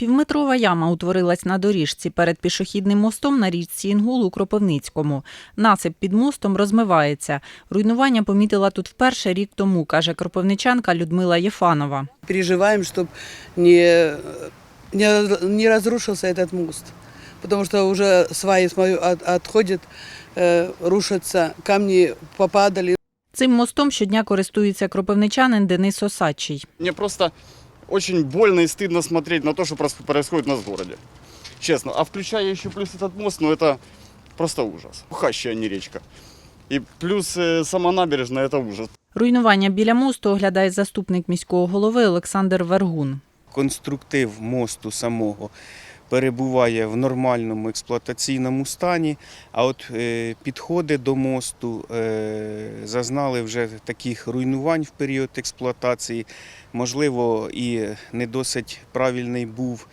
Півметрова яма утворилась на доріжці перед пішохідним мостом на річці Інгул у Кропивницькому. Насип під мостом розмивається. Руйнування помітила тут вперше рік тому, каже кропивничанка Людмила Єфанова. переживаем, чтобы не, не, не разрушился этот мост. Потому что уже сваи свою от- отходят, э, рушатся, камни попадали. Цим мостом щодня користується кропивничанин Денис Осадчий. Мне просто очень больно и стыдно смотреть на то, что прос- происходит у нас в городе. Честно. А включая еще плюс этот мост, ну это просто ужас. Ухащая, а не речка. И плюс э, сама набережная, это ужас. Руйнування біля мосту оглядає заступник міського голови Олександр Вергун. конструктив мосту самого перебуває в нормальному експлуатаційному стані, а от е, підходи до мосту е, зазнали вже таких руйнувань в період експлуатації. Можливо, і не досить правильний був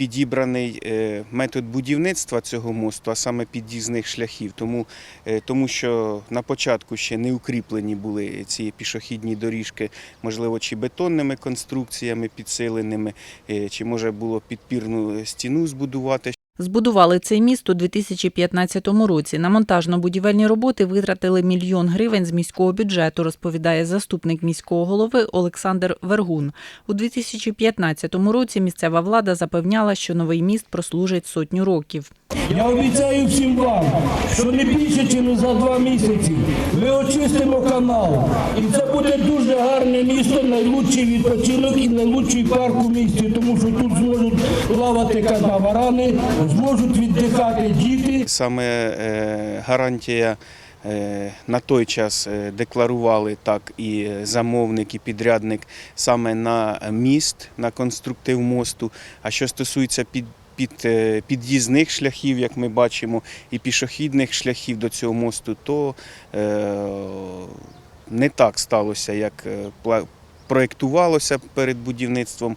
підібраний е, метод будівництва цього мосту, а саме під'їзних шляхів, тому, е, тому що на початку ще не укріплені були ці пішохідні доріжки, можливо, чи бетонними конструкціями підсиленими, е, чи може було підпірну стіну збудувати. Збудували цей міст у 2015 році. На монтажно-будівельні роботи витратили мільйон гривень з міського бюджету, розповідає заступник міського голови Олександр Вергун. У 2015 році місцева влада запевняла, що новий міст прослужить сотню років. Я обіцяю всім вам, що не більше, ніж за два місяці ми очистимо канал. І це буде дуже гарне місто, найлучший відпочинок і найлучший парк у місті, тому що тут зможуть плавати катамарани, зможуть віддихати діти. Саме е, гарантія е, на той час е, декларували так і замовник, і підрядник саме на міст, на конструктив мосту. А що стосується під е, під'їзних шляхів, як ми бачимо, і пішохідних шляхів до цього мосту, то е, не так сталося, як е, проєктувалося перед будівництвом.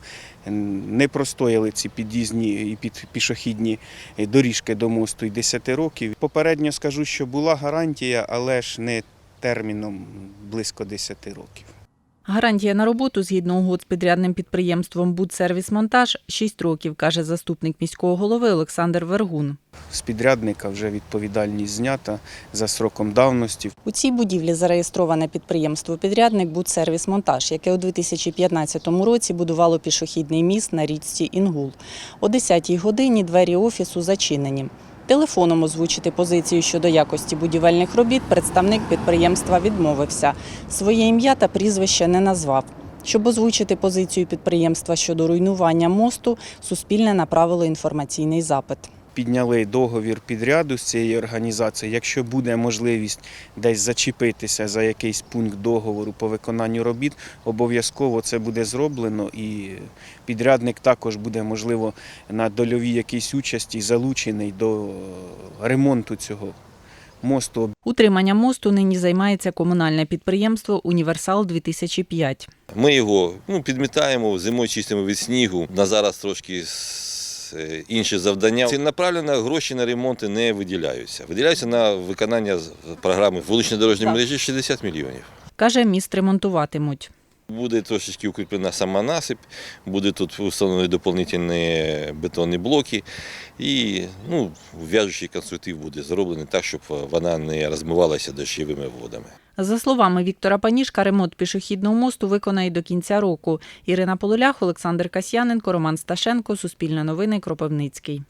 Не простояли ці під'їзні і під пішохідні доріжки до мосту й 10 років. Попередньо скажу, що була гарантія, але ж не терміном близько 10 років. Гарантія на роботу згідно угод з підрядним підприємством «Будсервіс-монтаж» – 6 років, каже заступник міського голови Олександр Вергун. З підрядника вже відповідальність знята за сроком давності. У цій будівлі зареєстроване підприємство-підрядник «Будсервіс-монтаж», яке у 2015 році будувало пішохідний міст на річці Інгул. О 10-й годині двері офісу зачинені. Телефоном озвучити позицію щодо якості будівельних робіт представник підприємства відмовився. Своє ім'я та прізвище не назвав. Щоб озвучити позицію підприємства щодо руйнування мосту, Суспільне направило інформаційний запит. Підняли договір підряду з цієї організації. Якщо буде можливість десь зачепитися за якийсь пункт договору по виконанню робіт, обов'язково це буде зроблено, і підрядник також буде, можливо, на дольовій якійсь участі залучений до ремонту цього мосту. Утримання мосту нині займається комунальне підприємство Універсал 2005 Ми його ну, підмітаємо, зимою чистимо від снігу. На зараз трошки інші завдання. Ціленаправленно гроші на ремонти не виділяються. Виділяються на виконання програми вуличної дорожньої мережі 60 мільйонів. Каже, міст ремонтуватимуть. Буде трошечки укріплена сама насип, буде тут встановлені доповнительні бетонні блоки і ну, в'яжучий конструктив буде зроблений так, щоб вона не розмивалася дощовими водами. За словами Віктора Панішка, ремонт пішохідного мосту виконає до кінця року. Ірина Полулях, Олександр Касьяненко, Роман Сташенко, Суспільне новини, Кропивницький.